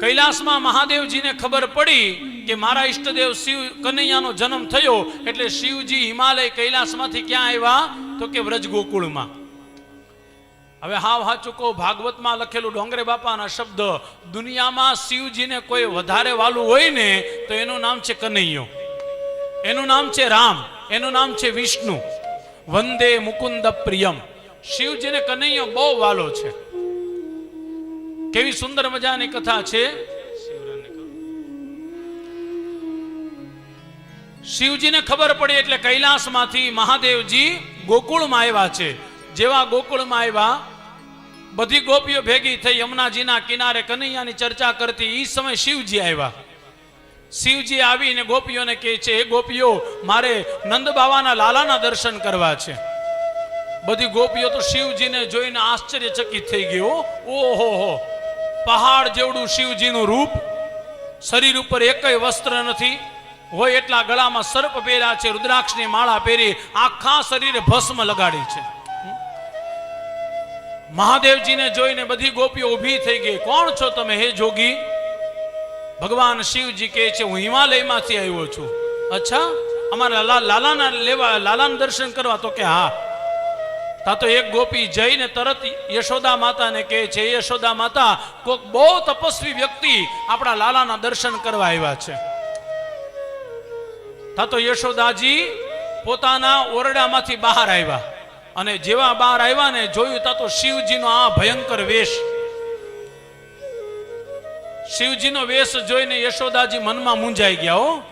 કૈલાસમાં મહાદેવજીને ખબર પડી કે મારા ઈષ્ટદેવ શિવ કનૈયાનો જન્મ થયો એટલે શિવજી હિમાલય કૈલાસમાંથી ક્યાં આવ્યા? તો કે વ્રજ ગોકુળમાં હવે હાવ હા ચૂકો ભાગવતમાં લખેલું ડોંગરે બાપાના શબ્દ, દુનિયામાં શિવજીને કોઈ વધારે વાલું હોય ને, તો એનું નામ છે કનૈયો. એનું નામ છે રામ, એનું નામ છે વિષ્ણુ. વંદે મુકુંદ પ્રિયમ. શિવજીને કનૈયો બહુ વાલો છે. કેવી સુંદર મજાની કથા છે? શિવજીને ખબર પડી એટલે કૈલાસમાંથી મહાદેવજી ગોકુળમાં આવ્યા છે. જેવા ગોકુળમાં આવ્યા, બધી ગોપીઓ ભેગી થઈ યમુનાજીના કિનારે કનૈયાની ચર્ચા કરતી એ સમય શિવજી આવ્યા. શિવજી આવીને ગોપીઓને કહે છે એ ગોપીઓ, મારે નંદ બાવાના લાલાના દર્શન કરવા છે. બધી ગોપીઓ તો શિવજીને જોઈને આશ્ચર્યચકિત થઈ ગયો ઓહો હો પહાડ જેવડું શિવજીનું રૂપ, શરીર ઉપર એકય વસ્ત્ર નથી, હોય એટલા ગળામાં સર્પ પહેર્યા છે, રુદ્રાક્ષની માળા પહેરી આખા શરીરે ભસ્મ લગાડી છે. મહાદેવજીને જોઈને બધી ગોપીઓ ઊભી થઈ ગઈ. કોણ છો તમે હે જોગી? ભગવાન શિવજી કહે છે, હું હિમાલયમાંથી આવ્યો છું. અચ્છા? અમારા લાલાના લેવા, લાલાના દર્શન કરવા? તો કે હા. તા તો એક ગોપી જઈને તરત યશોદા માતાને કહે છે, યશોદા માતા, કોક બહુ તપસ્વી વ્યક્તિ આપણા લાલાના દર્શન કરવા આવ્યા છે. તા યશોદાજી પોતાના ઓરડામાંથી બહાર આવ્યા અને જેવા બહાર આવ્યા ને જોયું તા તો શિવજીનો આ ભયંકર વેશ. શિવજીનો વેશ જોઈને યશોદાજી મનમાં મૂંઝાઈ ગયા હો.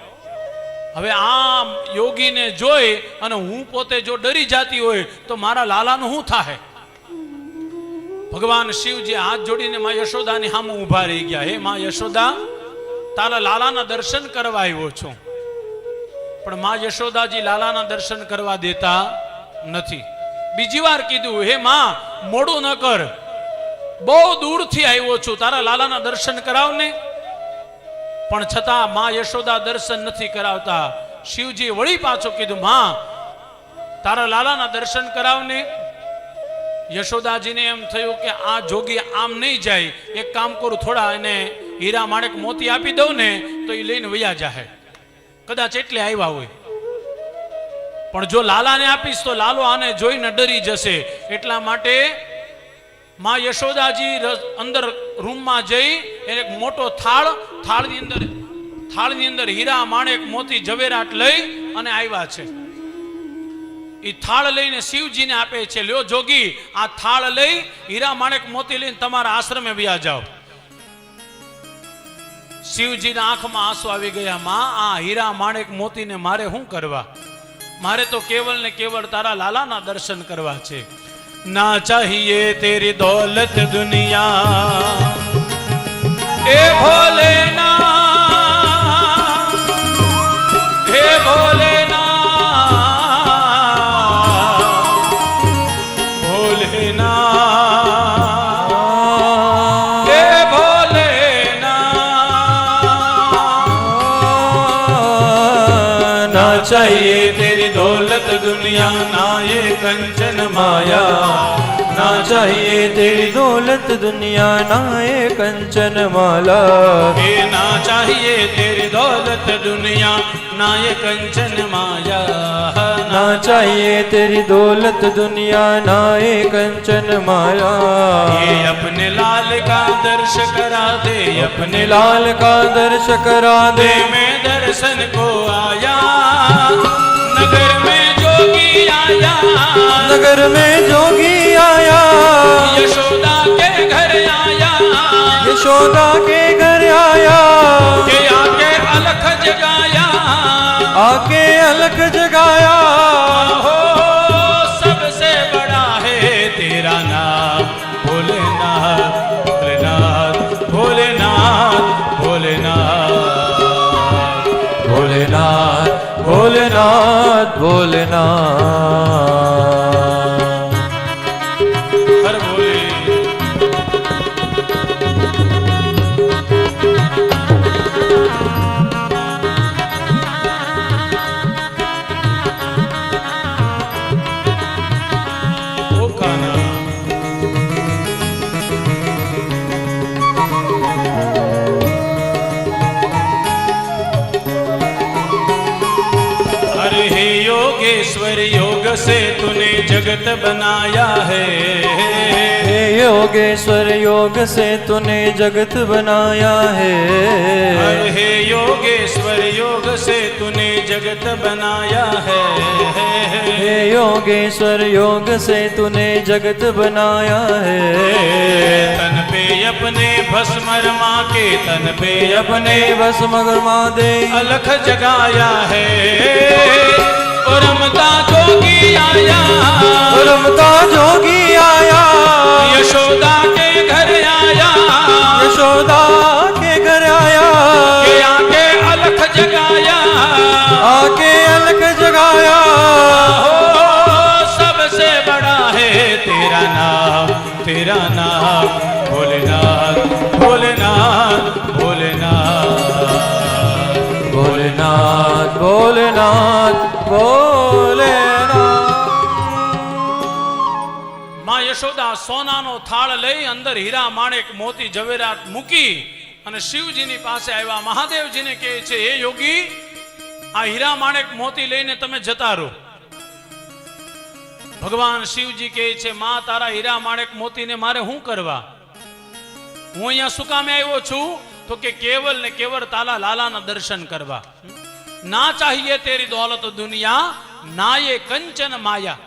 હવે આમ યોગીને જોઈ અને હું પોતે જો ડરી જાતી હોય તો મારા લાલાનું શું થાય ભગવાન શિવજી હાથ જોડીને માં યશોદાની સામે ઊભા રહી ગયા. હે માં યશોદા, તારા લાલાના દર્શન કરવા આવ્યો છું. પણ માં યશોદાજી લાલાના દર્શન કરવા દેતા નથી. બીજી વાર કીધું, હે માં, મોડું ન કર. બહુ દૂરથી આવ્યો છું. તારા લાલાના દર્શન કરાવ ને પણ છતાં માં યશોદા દર્શન નથી કરાવતા. શિવજી વળી પાછું કીધું, માં, તારા લાલાના દર્શન કરાવને. યશોદાજીને એમ થયું કે આ જોગી આમ નહીં જાય. એક કામ કરું, થોડા એને હીરા માણેક મોતી આપી દઉં ને, તો એ લઈને વયા જાહે. કદાચ એટલે આવ્યા હોય. પણ જો લાલાને આપીશ તો લાલો આને જોઈને ડરી જશે. એટલા માટે માં યશોદાજી અંદર રૂમમાં જઈ એક મોટો થાળ, થાળની અંદર થાળની અંદર હીરા, માણેક, મોતી ઝવેરાટ લઈ અને આવ્યા છે. એ થાળ લઈને શિવજીને આપે છે, લ્યો જોગી, આ થાળ લઈ, હીરા, માણેક, મોતી લઈને તમારા આશ્રમે વ્યા જાઓ. શિવજીના આંખમાં આંસુ આવી ગયા, માં, આ હીરા, માણેક, મોતીને મારે શું કરવા? મારે તો કેવલ ને કેવળ તારા લાલાના દર્શન કરવા છે. ना चाहिए तेरी दौलत दुनिया ए भोलेना हे भोलेना भोलेना ए भोलेना ना चाहिए तेरी दौलत दुनिया ना ये कंचन माया। ना चाहिए तेरी दौलत दुनिया ना ये कंचन माला। ये ना चाहिए तेरी दौलत दुनिया ना ये कंचन माया। ना चाहिए तेरी दौलत दुनिया ना ये कंचन माया। ये अपने लाल का दर्श करा दे अपने अपने लाल का दर्श करा दे। मैं दर्शन को आया। नगर में जोगी आया। यशोदा के घर आया। यशोदा के घर आया। के आके अलख जगाया। आके अलख जगाया। हो सबसे बड़ा है तेरा नाम। भोलेनाथ भोलेनाथ भोलेनाथ भोलेनाथ। भोलेनाथ भोलेनाथ भोलेनाथ। હરે યોગેશ્વર યોગ योग से तूने जगत बनाया है। हे योगेश्वर योग से तूने जगत बनाया अरे है हे योगेश्वर योग से तूने जगत बनाया है। हे योगेश्वर योग से तूने जगत बनाया है। तन पे अपने भस्म रमा के तन पे अपने बस दे। अलख जगाया है। પરમતા જોગી આયા ભોલેનાથ ભોલેનાથ. માં યશોદા સોનાનો થાળ લઈ અંદર હીરા માણેક મોતી જવેરાત મૂકી અને શિવજીની પાસે આવ્યા. મહાદેવજીને કહે છે, હે યોગી, આ હીરા માણેક મોતી લઈને તમે જતા રહો. ભગવાન શિવજી કહે છે, માં, તારા હીરા માણેક મોતીને મારે શું કરવા? હું અહીંયા શું કામે આવ્યો છું? તો કે, કેવલ ને કેવળ તાલા લાલાના દર્શન કરવા. ના ચાહીએ તેરી દોલત દુનિયા ના એ કંચન માયા.